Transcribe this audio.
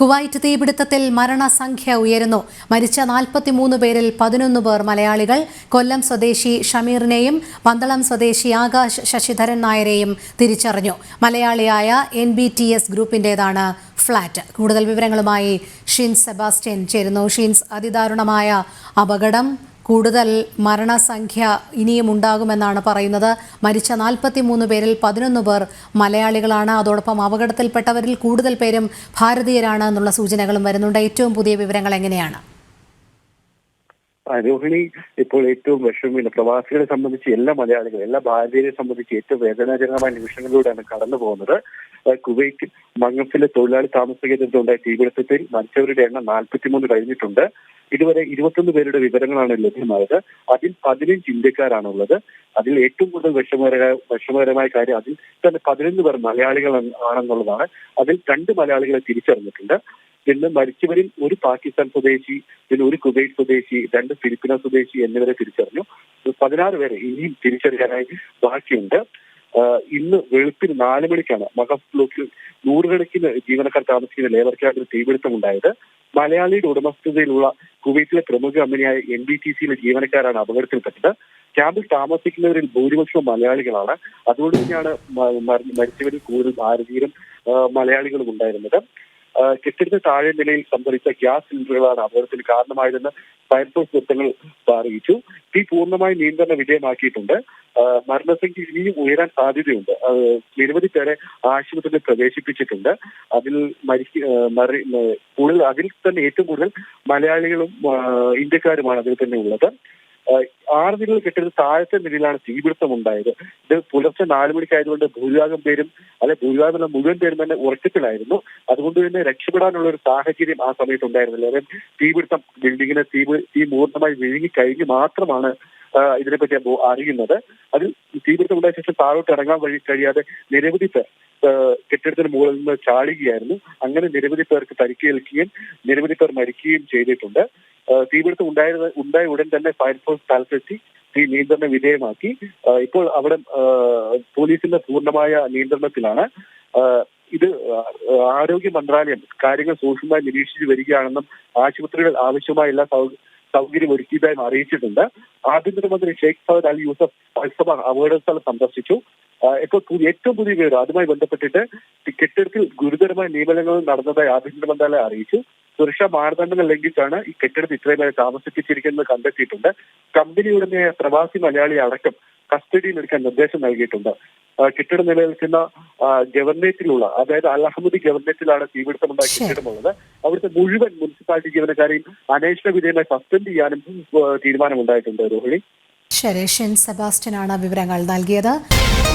Kuwait തീപിടുത്തത്തിൽ മരണസംഖ്യ ഉയരുന്നു. മരിച്ച നാൽപ്പത്തിമൂന്ന് പേരിൽ പതിനൊന്ന് പേർ മലയാളികൾ. കൊല്ലം സ്വദേശി ഷമീറിനെയും പന്തളം സ്വദേശി ആകാശ് ശശിധരൻ നായരെയും തിരിച്ചറിഞ്ഞു. മലയാളിയായ എൻ ബി ടി എസ് ഗ്രൂപ്പിന്റേതാണ് ഫ്ളാറ്റ്. കൂടുതൽ വിവരങ്ങളുമായി ഷിൻസ് സെബാസ്റ്റ്യൻ ചേരുന്നു. ഷിൻസ് അതിദാരുണമായ അപകടം കൂടുതൽ മരണസംഖ്യ ഇനിയും ഉണ്ടാകുമെന്നാണ് പറയുന്നത്. മരിച്ച നാൽപ്പത്തി മൂന്ന് പേരിൽ പതിനൊന്ന് പേർ മലയാളികളാണ്. അതോടൊപ്പം അപകടത്തിൽപ്പെട്ടവരിൽ കൂടുതൽ പേരും ഭാരതീയരാണ് എന്നുള്ള സൂചനകളും വരുന്നുണ്ട്. ഏറ്റവും പുതിയ വിവരങ്ങൾ എങ്ങനെയാണ്? രോഹിണി ഇപ്പോൾ ഏറ്റവും വിഷമമില്ല പ്രവാസികളെ സംബന്ധിച്ച് എല്ലാ മലയാളികളും എല്ലാ ഭാരതീയരെ സംബന്ധിച്ച് ഏറ്റവും വേദനാജനകമായ നിമിഷങ്ങളിലൂടെയാണ് കടന്നു പോകുന്നത്. കുവൈറ്റ് മങ്ങഫിലെ തൊഴിലാളി താമസ കേന്ദ്രത്തിലുണ്ടായ തീപിടുത്തത്തിൽ മരിച്ചവരുടെ എണ്ണം നാൽപ്പത്തിമൂന്ന് കഴിഞ്ഞിട്ടുണ്ട്. ഇതുവരെ ഇരുപത്തൊന്ന് പേരുടെ വിവരങ്ങളാണ് ലഭ്യമായത്. അതിൽ പതിനഞ്ച് ഇന്ത്യക്കാരാണുള്ളത്. അതിൽ ഏറ്റവും കൂടുതൽ വിഷമകര വിഷമകരമായ കാര്യം അതിൽ തന്നെ പതിനൊന്ന് പേർ മലയാളികൾ ആണെന്നുള്ളതാണ്. അതിൽ രണ്ട് മലയാളികളെ തിരിച്ചറിഞ്ഞിട്ടുണ്ട്. പിന്നെ മരിച്ചവരിൽ ഒരു പാകിസ്ഥാൻ സ്വദേശി പിന്നെ ഒരു കുവൈറ്റ് സ്വദേശി രണ്ട് ഫിലിപ്പിനോ സ്വദേശി എന്നിവരെ തിരിച്ചറിഞ്ഞു. പതിനാറ് പേരെ ഇനിയും തിരിച്ചറിയാനായി ബാക്കിയുണ്ട്. ഇന്ന് വെളുപ്പിന് നാല് മണിക്കാണ് മഹഫ് ബ്ലോക്കിൽ നൂറുകണക്കിന് ജീവനക്കാർ താമസിക്കുന്ന ലേബർ ക്യാമ്പിൽ തീപിടുത്തം ഉണ്ടായത് മലയാളിയുടെ ഉടമസ്ഥതയിലുള്ള കുവൈറ്റിലെ പ്രമുഖ കമ്പനിയായ എൻ ബി ടി സിയിലെ ജീവനക്കാരാണ് അപകടത്തിൽപ്പെട്ടത്. ക്യാമ്പിൽ താമസിക്കുന്നവരിൽ ഭൂരിപക്ഷം മലയാളികളാണ്. അതുകൊണ്ട് തന്നെയാണ് മരിച്ചവരിൽ കൂടുതൽ ഭാരതീയരും മലയാളികളും ഉണ്ടായിരുന്നത്. കെട്ടിടത്തിന് താഴെ നിലയിൽ സംഭരിച്ച ഗ്യാസ് സിലിണ്ടറുകളാണ് അപകടത്തിന് കാരണമായതെന്ന് ഫയർഫോഴ്സ് വൃത്തങ്ങൾ അറിയിച്ചു. തീ പൂർണമായി നിയന്ത്രണ വിധേയമാക്കിയിട്ടുണ്ട്. മരണസംഖ്യ ഇനിയും ഉയരാൻ സാധ്യതയുണ്ട്. നിരവധി പേരെ ആശുപത്രിയിൽ പ്രവേശിപ്പിച്ചിട്ടുണ്ട്. അതിൽ കൂടുതൽ അതിൽ തന്നെ ഏറ്റവും കൂടുതൽ മലയാളികളും ഇന്ത്യക്കാരുമാണ് അതിൽ തന്നെ ഉള്ളത്. ആറ് നിലയിൽ കിട്ടിയത് താഴത്തെ നിലയിലാണ് തീപിടുത്തം ഉണ്ടായത് ഇത് പുലർച്ചെ നാല് മണിക്കായതുകൊണ്ട് ഭൂരിഭാഗം പേരും അല്ലെ ഭൂരിഭാഗം മുഴുവൻ പേരും തന്നെ ഉറക്കത്തിലായിരുന്നു. അതുകൊണ്ട് തന്നെ രക്ഷപ്പെടാനുള്ള ഒരു സാഹചര്യം ആ സമയത്ത് ഉണ്ടായിരുന്നില്ല അതായത് തീപിടുത്തം ബിൽഡിങ്ങിന് തീ തീ പൂർണമായി വിഴുങ്ങി കഴിഞ്ഞ് മാത്രമാണ് ഇതിനെപ്പറ്റി അറിയുന്നത്. അതിൽ തീപിടുത്തം ഉണ്ടായ ശേഷം താഴോട്ട് ഇറങ്ങാൻ വഴി കഴിയാതെ നിരവധി പേർ കെട്ടിടത്തിന് മുകളിൽ നിന്ന് ചാടുകയായിരുന്നു. അങ്ങനെ നിരവധി പേർക്ക് പരിക്കേൽക്കുകയും നിരവധി പേർ മരിക്കുകയും ചെയ്തിട്ടുണ്ട്. തീപിടുത്തം ഉണ്ടായത് ഉണ്ടായ ഉടൻ തന്നെ ഫയർഫോഴ്സ് സ്ഥലത്തെത്തി തീ നിയന്ത്രണ വിധേയമാക്കി. ഇപ്പോൾ അവിടെ പോലീസിന്റെ പൂർണമായ നിയന്ത്രണത്തിലാണ്. ഇത് ആരോഗ്യ മന്ത്രാലയം കാര്യങ്ങൾ സൂക്ഷ്മമായി നിരീക്ഷിച്ചു വരികയാണെന്നും ആശുപത്രികൾ ആവശ്യമായ എല്ലാ സൗകര്യം ഒരുക്കിയതായും അറിയിച്ചിട്ടുണ്ട്. ആഭ്യന്തരമന്ത്രി Sheikh Fahad al Yousef Al Sabah അപകടസ്ഥലം സന്ദർശിച്ചു. ഇപ്പോൾ ഏറ്റവും പുതിയ വിവരം അതുമായി ബന്ധപ്പെട്ടിട്ട് കെട്ടിടത്തിൽ ഗുരുതരമായ നിയമനങ്ങൾ നടന്നതായി ആഭ്യന്തര മന്ത്രാലയം അറിയിച്ചു. സുരക്ഷാ മാനദണ്ഡങ്ങൾ ലംഘിച്ചാണ് ഈ കെട്ടിടത്തിൽ ഇത്രയും പേരെ താമസിപ്പിച്ചിരിക്കുന്നത് കണ്ടെത്തിയിട്ടുണ്ട്. കമ്പനി ഉടനെ പ്രവാസി മലയാളി അടക്കം കസ്റ്റഡിയിൽ എടുക്കാൻ നിർദ്ദേശം നൽകിയിട്ടുണ്ട്. കെട്ടിടം നിലനിൽക്കുന്ന ഗവർണേറ്റിലുള്ള അതായത് അൽ അഹമ്മദി ഗവർണേറ്റിലാണ് തീപിടുത്തമുണ്ടായ. കെട്ടിടമുള്ളത്. അവിടുത്തെ മുഴുവൻ മുനിസിപ്പാലിറ്റി ജീവനക്കാരെയും അന്വേഷണ വിധേയമായി സസ്പെൻഡ് ചെയ്യാനും തീരുമാനമുണ്ടായിട്ടുണ്ട് രോഹിണി. ശരേഷൻ സെബാസ്റ്റ്യൻ ആണ് വിവരങ്ങൾ നൽകിയത്.